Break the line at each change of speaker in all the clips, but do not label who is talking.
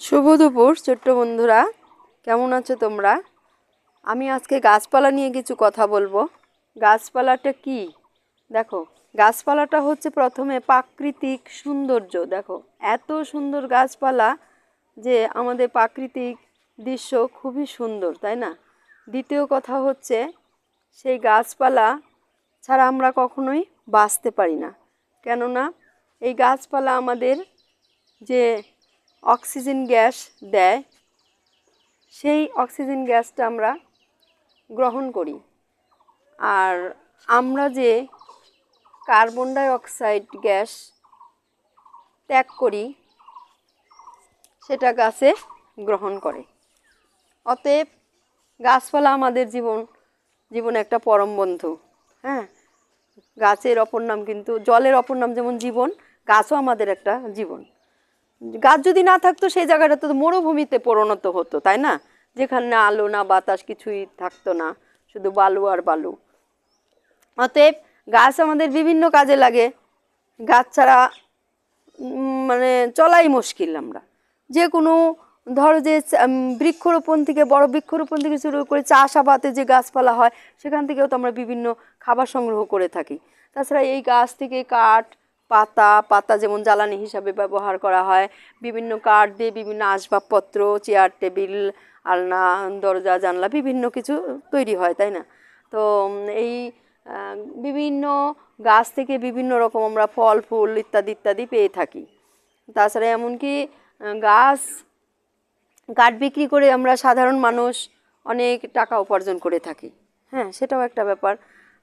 শুভ দুপুর, ছোট্ট বন্ধুরা। কেমন আছো তোমরা? আমি আজকে গাছপালা নিয়ে কিছু কথা বলব। গাছপালাটা কি? দেখো, গাছপালাটা হচ্ছে প্রথমে প্রাকৃতিক সৌন্দর্য। দেখো, এত সুন্দর গাছপালা যে আমাদের প্রাকৃতিক দৃশ্য খুবই সুন্দর, তাই না? দ্বিতীয় কথা হচ্ছে, সেই গাছপালা ছাড়া আমরা কখনোই বাঁচতে পারি না। কেননা, এই গাছপালা আমাদের যে অক্সিজেন গ্যাস দেয়, সেই অক্সিজেন গ্যাসটা আমরা গ্রহণ করি। আর আমরা যে কার্বন ডাই অক্সাইড গ্যাস ত্যাগ করি, সেটা গাছে গ্রহণ করে। অতএব গাছপালা আমাদের জীবন, জীবনে একটা পরম বন্ধু হ্যাঁ? গাছের অপর নাম কিন্তু, জলের অপর নাম যেমন জীবন, গাছও আমাদের একটা জীবন। গাছ যদি না থাকতো সেই জায়গাটা তো মরুভূমিতে পরিণত হতো, তাই না? যেখানে না আলো না বাতাস কিছুই থাকতো না, শুধু বালু আর বালু। অতএব গাছ আমাদের বিভিন্ন কাজে লাগে। গাছ ছাড়া মানে চলাই মুশকিল আমরা। যে কোনো ধরো যে বৃক্ষরোপণ থেকে, বড় বৃক্ষরোপণ থেকে শুরু করে চাষাবাদে যে গাছপালা হয়, সেখান থেকেও তো আমরা বিভিন্ন খাবার সংগ্রহ করে থাকি। তাছাড়া এই গাছ থেকে কাঠ পাতা পাতা যেমন জ্বালানি হিসাবে ব্যবহার করা হয়। বিভিন্ন কাঠ দিয়ে বিভিন্ন আসবাবপত্র, চেয়ার, টেবিল, আলনা, দরজা, জানলা বিভিন্ন কিছু তৈরি হয়, তাই না? তো এই বিভিন্ন গাছ থেকে বিভিন্ন রকম আমরা ফল, ফুল ইত্যাদি ইত্যাদি পেয়ে থাকি। তাছাড়া এমনকি গাছ কাঠ বিক্রি করে আমরা সাধারণ মানুষ অনেক টাকা উপার্জন করে থাকি। হ্যাঁ সেটাও একটা ব্যাপার।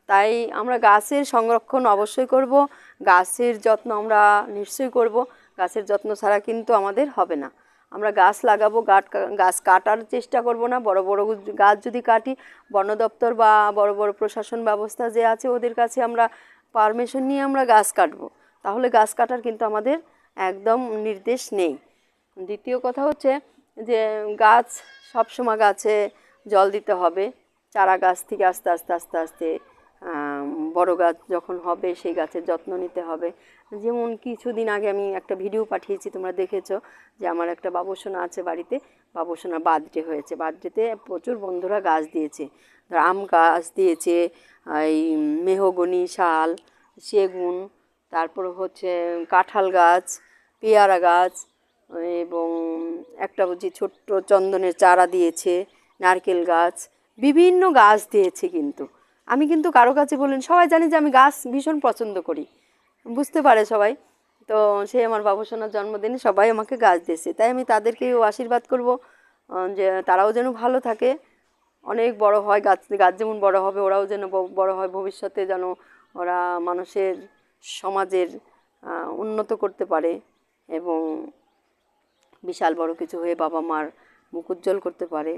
তাই আমরা গাছের সংরক্ষণ অবশ্যই করব। গাছের যত্ন আমরা নিশ্চয়ই করব। গাছের যত্ন ছাড়া কিন্তু আমাদের হবে না। আমরা গাছ লাগাবো গাছ গাছ কাটার চেষ্টা করব না। বড় বড় গাছ যদি কাটি, বন দপ্তর বা বড় বড় প্রশাসন ব্যবস্থা যে আছে ওদের কাছে আমরা পারমিশন নিয়ে আমরা গাছ কাটবো। তাহলে গাছ কাটার কিন্তু আমাদের একদম নির্দেশ নেই। দ্বিতীয় কথা হচ্ছে যে গাছ সবসময় গাছে জল দিতে হবে। চারা গাছ থেকে আস্তে আস্তে আস্তে আস্তে বড় গাছ যখন হবে সেই গাছের যত্ন নিতে হবে। যেমন কিছুদিন আগে আমি একটা ভিডিও পাঠিয়েছি, তোমরা দেখেছ যে আমার একটা বাবুসোনা আছে বাড়িতে। বাবুসোনা বার্থডে হয়েছে। বার্থডেতে প্রচুর বন্ধুরা গাছ দিয়েছে। আম গাছ দিয়েছে এই মেহগনি, শাল, সেগুন, তারপর হচ্ছে কাঁঠাল গাছ, পেয়ারা গাছ, এবং একটা বুঝি ছোট্ট চন্দনের চারা দিয়েছে, নারকেল গাছ, বিভিন্ন গাছ দিয়েছে কিন্তু। আমি কিন্তু কারও কাছে বললেন সবাই জানে যে আমি গাছ ভীষণ পছন্দ করি। বুঝতে পারে সবাই। তো সে আমার বাবুসোনার জন্মদিনে সবাই আমাকে গাছ দিয়েছে। তাই আমি তাদেরকেও আশীর্বাদ করব যে তারাও যেন ভালো থাকে। অনেক বড় হয় গাছ গাছ যেমন বড় হবে, ওরাও যেন বড় হয়, ভবিষ্যতে যেন ওরা মানুষের সমাজের উন্নত করতে পারে এবং বিশাল বড় কিছু হয়ে বাবা মার মুখ উজ্জ্বল করতে পারে।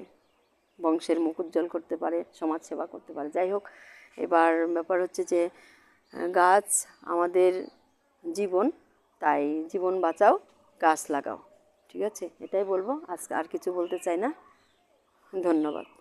বংশের মুখ উজ্জ্বল করতে পারে সমাজ সেবা করতে পারে। যাই হোক, এবার ব্যাপার হচ্ছে যে গাছ আমাদের জীবন, তাই জীবন বাঁচাও, গাছ লাগাও। ঠিক আছে? এটাই বলব। আজকে আর কিছু বলতে চাই না। ধন্যবাদ।